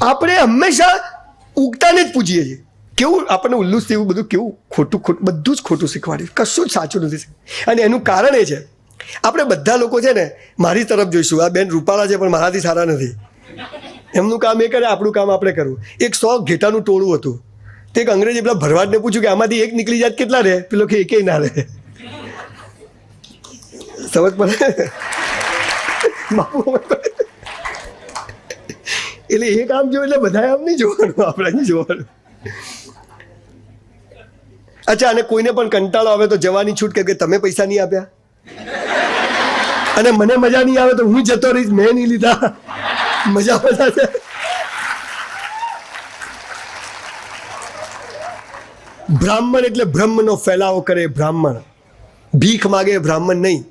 આપણે હંમેશા ઉગતાને જ પૂજીએ છીએ. કેવું આપણને ઉલ્લુસ થયું બધું કેવું ખોટું ખોટું, બધું જ ખોટું શીખવાડ્યું કશું જ સાચું નથી અને એનું કારણ એ છે, આપણે બધા લોકો છે ને મારી તરફ જોઈશું. આ બેન રૂપાળા છે, પણ મારાથી સારા નથી. એમનું કામ એ કરે, આપણું કામ આપણે કરવું. એક સો ઘેટાનું ટોળું હતું. તે એક અંગ્રેજી પેલા ભરવાડને પૂછ્યું કે આમાંથી એક નીકળી જાત કેટલા રહે? પેલો કે એકે ના રહે. સમજ પડે? બાપુ? એટલે એ કામ જો, એટલે બધા આમ નહીં જોવાનું, આપણે નહીં જોવાનું. અચ્છા, અને કોઈને પણ કંટાળો આવે તો જવાની છૂટ કે તમે પૈસા નહીં આપ્યા? અને મને મજા નહીં આવે તો હું જતો રહીશ, મેં નહીં લીધા. મજા બધા છે. બ્રાહ્મણ એટલે બ્રહ્મનો ફેલાવો કરે બ્રાહ્મણ. ભીખ માગે બ્રાહ્મણ નહીં.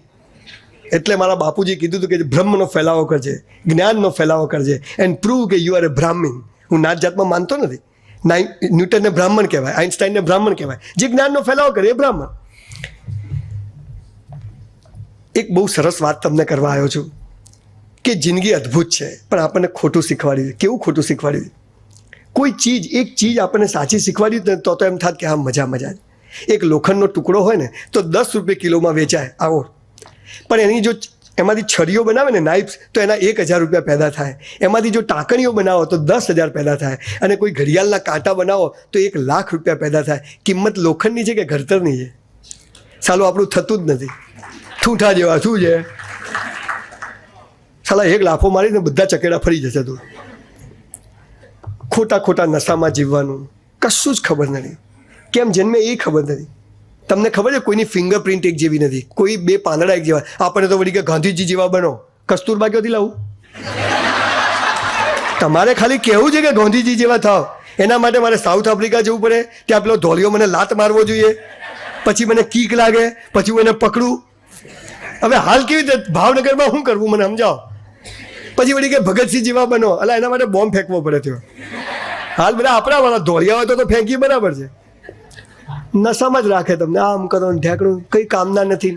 એટલે મારા બાપુજી કીધું હતું કે બ્રહ્મનો ફેલાવો કરજે, જ્ઞાનનો ફેલાવો કરજે એન્ડ પ્રૂવ કે યુ આર એ બ્રાહ્મીણ હું નાત જાતમાં માનતો નથી. નાઈ, ન્યૂટનને બ્રાહ્મણ કહેવાય આઇન્સ્ટાઈનને બ્રાહ્મણ કહેવાય. જે જ્ઞાનનો ફેલાવો કરે એ બ્રાહ્મણ. એક બહુ સરસ વાત તમને કરવા આવ્યો છું કે જિંદગી અદ્ભુત છે, પણ આપણને ખોટું શીખવાડ્યું કેવું ખોટું શીખવાડ્યું કોઈ ચીજ, એક ચીજ આપણને સાચી શીખવાડી ને તો તો એમ થાત કે હા, મજા મજા. એક લોખંડનો ટુકડો હોય ને, તો દસ રૂપિયા કિલોમાં વેચાય. આવો. પણ એની જો એમાંથી છરીઓ બનાવે ને નાઇફ્સ તો એના એક હજાર રૂપિયા પેદા થાય. એમાંથી જો ટાંકણીઓ બનાવો, તો દસ હજાર પેદા થાય. અને કોઈ ઘડિયાળના કાંટા બનાવો, તો એક લાખ રૂપિયા પેદા થાય. કિંમત લોખંડની છે કે ઘડતરની છે? સાલું, આપણું થતું જ નથી. ઠૂંઠા જેવા, શું છે? સાલા, એક લાફો મારીને બધા ચકેડા ફરી જશે તું. ખોટા ખોટા નશામાં જીવવાનું. કશું જ ખબર નથી. કેમ? જન્મે એ ખબર નથી. તમને ખબર છે કોઈની ફિંગરપ્રિન્ટ એક જેવી નથી? કોઈ બે પાંદડા એક જેવા. આપણને તો વળી કે ગાંધીજી જેવા બનો. કસ્તુરબા ક્યાંથી લાવું? તમારે ખાલી કહેવું છે કે ગાંધીજી જેવા થાવ. એના માટે મારે સાઉથ આફ્રિકા જવું પડે. ત્યાં પેલો ધોલિયો મને લાત મારવો જોઈએ. પછી મને કીક લાગે. પછી હું એને પકડું. હવે હાલ કેવી રીતે? ભાવનગરમાં શું કરવું મને સમજાવો? પછી વળી કે ભગતસિંહ જેવા બનો. એટલે એના માટે બોમ્બ ફેંકવો પડે થયો. હાલ બધા આપણા વાળા ધોળિયા હોય તો ફેંકી બરાબર છે. નશામાં જ રાખે તમને. આમ કરો ને ઢેકણું, કંઈ કામના નથી.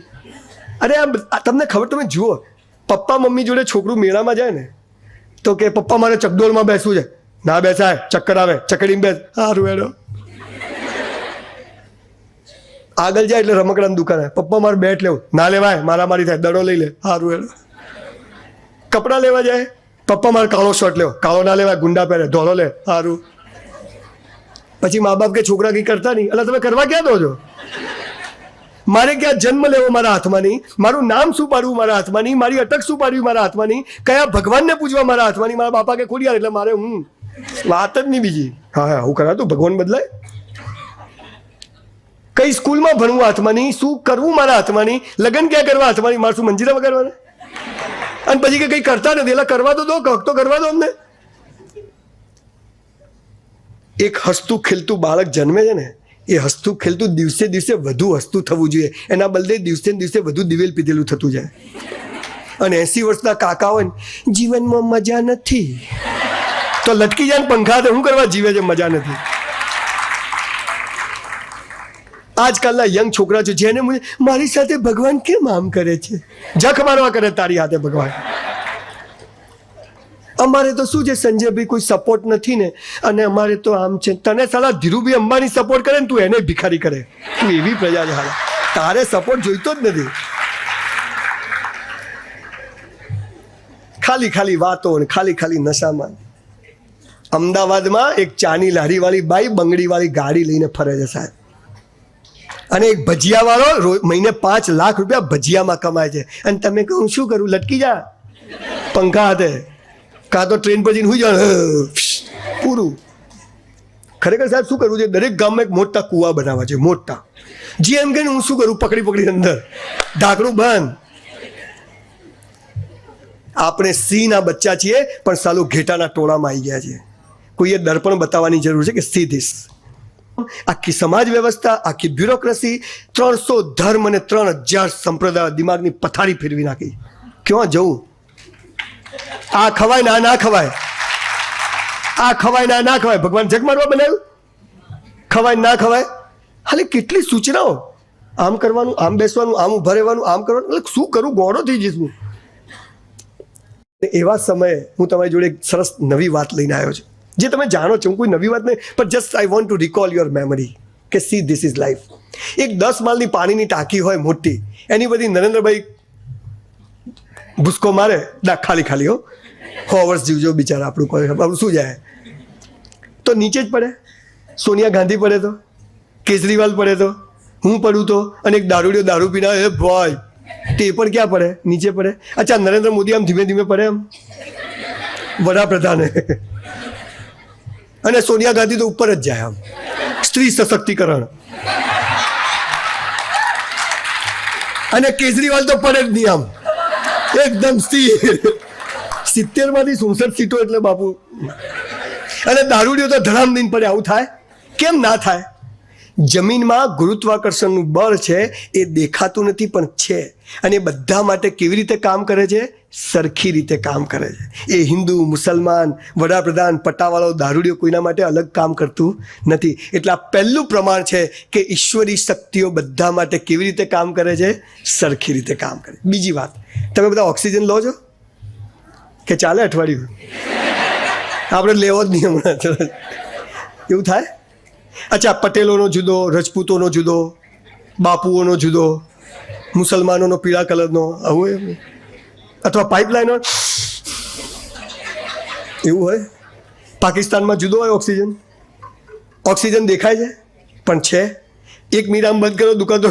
અરે આ તમને ખબર, તમે જુઓ, પપ્પા મમ્મી જોડે છોકરું મેળામાં જાય ને, તો કે પપ્પા મારે ચકડોળમાં બેસવું છે. ના બેસાય, ચક્કર આવે ચકડીમાં બેસ. સારું એડો આગળ જાય એટલે રમકડાની દુકાન પપ્પા મારે બેટ લેવું. ના લેવાય, મારા મારી થાય, દડો લઈ લે. સારું એડો કપડાં લેવા જાય. પપ્પા મારે કાળો શર્ટ લેવો. કાળો ના લેવાય, ગુંડા પહેરે, ધોળો લે. સારું પછી મા બાપ કે છોકરા કંઈ કરતા નહીં. એટલે તમે કરવા ક્યાં દો છો? મારે ક્યાં જન્મ લેવો મારા હાથમાં નહીં મારું નામ શું પાડવું મારા હાથમાં નહીં મારી અટક શું પાડવી મારા હાથમાં નહીં કયા ભગવાનને પૂજવા મારા હાથમાં નહીં મારા બાપા કે ખોડિયાર, એટલે મારે હું વાત જ નહીં બીજી. હા હા, હું કરાતું? ભગવાન બદલાય? કઈ સ્કૂલમાં ભણવું હાથમાં નહીં શું કરવું મારા હાથમાં નહીં લગ્ન ક્યાં કરવા હાથમાં નહીં મારે શું મંજીરા વગાડવાના? અને પછી કે કંઈ કરતા નથી. એટલે કરવા તો દો તો કરવા દો અમને. એક હસતું ખીલતું બાળક જન્મે છે ને, એ હસતું ખીલતું દિવસે દિવસે વધુ હસતું થવું જોઈએ. એના બદલે દિવસે દિવસે વધુ દિવેલ પીધેલું થતું જાય. અને એસી વર્ષના કાકા હોય જીવનમાં મજા નથી. તો લટકી જાય પંખા તો શું કરવા જીવે છે મજા નથી? આજકાલના યંગ છોકરા છે જેને મારી સાથે ભગવાન કેમ આમ કરે છે? જખ મારવા કરે તારી હાથે ભગવાન. અમારે તો શું છે સંજયભાઈ કોઈ સપોર્ટ નથી ને, અને અમારે તો આમ છે, તને સાલા ધીરુભાઈ અંબાણી સપોર્ટ કરે ને તું એને ભિખારી કરે. તું એવી પ્રજા છે હાલા. તારે સપોર્ટ જોઈતો જ નથી. ખાલી ખાલી વાતો ને ખાલી ખાલી નશામાં. અમદાવાદમાં એક ચાની લારીવાળી બાઈ બંગડીવાળી ગાડી લઈને ફરે છે સાહેબ. અને એક ભજીયાવાળો મહિને પાંચ લાખ રૂપિયા ભજીયામાં કમાય છે. અને તમે કહું, શું કરું, લટકી જા. પંખા હાથે. કાં તો ટ્રેન પર જઈને હું જાણ. પૂરું. ખરેખર સાહેબ શું કરવું છે દરેક ગામમાં એક મોટા કૂવા બનાવવા છે મોટા. જે એમ કે હું શું કરું? પકડી પકડી અંદર. ઢાંકણું બંધ. આપણે સિંહના બચ્ચા છીએ, પણ સાલું ઘેટાના ટોળામાં આવી ગયા છે કોઈએ દર્પણ બતાવવાની જરૂર છે કે સી. ધીસ આખી સમાજ વ્યવસ્થા, આખી બ્યુરોક્રસી, ત્રણસો ધર્મ અને ત્રણ હજાર સંપ્રદાય દિમાગની પથારી ફેરવી નાખી. ક્યાં જવું? આ ખવાય ના ના ખવાય? આ ખવાય ના ના ખવાય? ભગવાન જગ મારવા બનાવ્યું? ખવાય ના ખવાય? હાલે કેટલી સૂચનાઓ? આમ કરવાનું, આમ બેસવાનું, આમ ઊભા રહેવાનું, આમ કરવાનું, એટલે શું કરું? ગોળો થઈ જઈશ હું. એવા સમયે હું તમારી જોડે એક સરસ નવી વાત લઈને આવ્યો છું. જે તમે જાણો છો, હું કોઈ નવી વાત નહીં, પણ just I want to recall your memory કે સી ધીસ ઇઝ લાઈફ એક દસ માલની પાણીની ટાંકી હોય મોટી, એની બધી નરેન્દ્રભાઈ ભૂસકો મારે, ના, ખાલી ખાલી, હો. સો વર્ષ જીવજો બિચારા આપણું કોઈ આપણું શું જાય? તો નીચે જ પડે. સોનિયા ગાંધી પડે તો. કેજરીવાલ પડે તો. હું પડું તો. અને એક દારૂડિયો દારૂ પીના એ ભાઈ, તે પણ ક્યાં પડે? નીચે પડે. અચ્છા, નરેન્દ્ર મોદી આમ ધીમે ધીમે પડે એમ? વડાપ્રધાને. અને સોનિયા ગાંધી તો ઉપર જ જાય આમ. સ્ત્રી સશક્તિકરણ. અને કેજરીવાલ તો પડે જ નહીં આમ. એકદમ સ્થિર. સિત્તેરમાંથી સુડસઠ સીટો એટલે બાપુ. અને દારૂડીઓ તો ધડામ દઈને પડે આવું થાય? કેમ ના થાય? જમીનમાં ગુરુત્વાકર્ષણનું બળ છે, એ દેખાતું નથી પણ છે. અને બધા માટે કેવી રીતે કામ કરે છે? સરખી રીતે કામ કરે છે. એ હિન્દુ, મુસલમાન, વડાપ્રધાન, પટ્ટાવાળો દારૂડિયો કોઈના માટે અલગ કામ કરતું નથી. એટલે આ પહેલું પ્રમાણ છે કે ઈશ્વરી શક્તિઓ બધા માટે કેવી રીતે કામ કરે છે? સરખી રીતે કામ કરે બીજી વાત, તમે બધા ઓક્સિજન લો છો? કે ચાલે અઠવાડિયું? આપણે લેવો જ નહીં હમણાં એવું થાય? અચ્છા, પટેલોનો જુદો, રજપૂતોનો જુદો, બાપુઓનો જુદો, મુસલમાનોનો પીળા કલરનો, આવું એમ અથવા પાઇપલાઇનો એવું હોય? પાકિસ્તાનમાં જુદો હોય ઓક્સિજન? ઓક્સિજન દેખાય છે? પણ છે? એક મીરામ બંધ કરો, દુકાન તો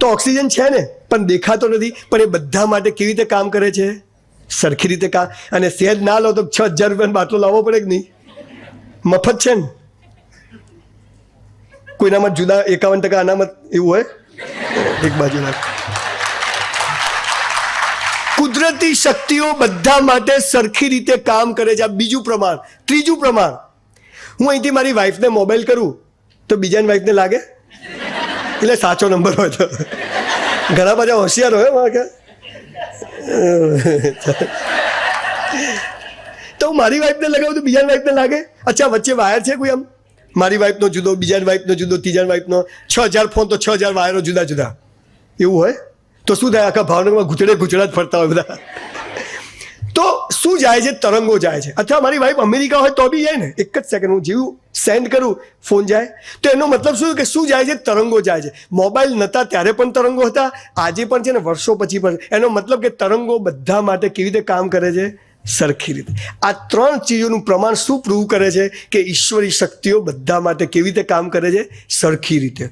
તો ઓક્સિજન છે ને? પણ દેખાતો નથી. પણ એ બધા માટે કેવી રીતે કામ કરે છે? સરખી રીતે કામ અને સેજ ના લો તો છ હજાર રૂપિયાનો બાટલો લાવવો પડે કે નહીં? મફત છે ને? કોઈનામાં જુદા એકાવન ટકા અનામત એવું હોય? એક બાજુ કુદરતી શક્તિઓ બધા માટે સરખી રીતે કામ કરે છે. આ બીજું પ્રમાણ. ત્રીજું પ્રમાણ. હું અહીંથી મારી વાઈફને મોબાઈલ કરું તો બીજાની વાઈફને લાગે? એટલે સાચો નંબર હોય તો. ઘણા બધા હોશિયાર હોય મારા કે? તો મારી વાઈફને લગાવું તો બીજાની વાઈફને લાગે? અચ્છા, વચ્ચે વાયર છે કોઈ આમ? મારી વાઈફનો જુદો, બીજાની વાઈફનો જુદો, ત્રીજાની વાઈફનો છ હજાર ફોન તો છ હજાર વાયરો જુદા જુદા. એવું હોય? તો શું થાય? આખા ભાવનગરમાં ગુચડે ગુચડા જ ફરતા હોય બધા. તો શું જાય છે? તરંગો જાય છે. અથવા મારી વાઈફ અમેરિકા હોય તો બી જાય ને? એક જ સેકન્ડ હું જેવું સેન્ડ કરું ફોન જાય. તો એનો મતલબ શું? કે શું જાય છે? તરંગો જાય છે. મોબાઈલ નહોતા ત્યારે પણ તરંગો હતા, આજે પણ છે ને વર્ષો પછી પણ. એનો મતલબ કે તરંગો બધા માટે કેવી રીતે કામ કરે છે? સરખી રીતે. આ ત્રણ ચીજોનું પ્રમાણ શું પ્રૂવ કરે છે? કે ઈશ્વરી શક્તિઓ બધા માટે કેવી રીતે કામ કરે છે? સરખી રીતે.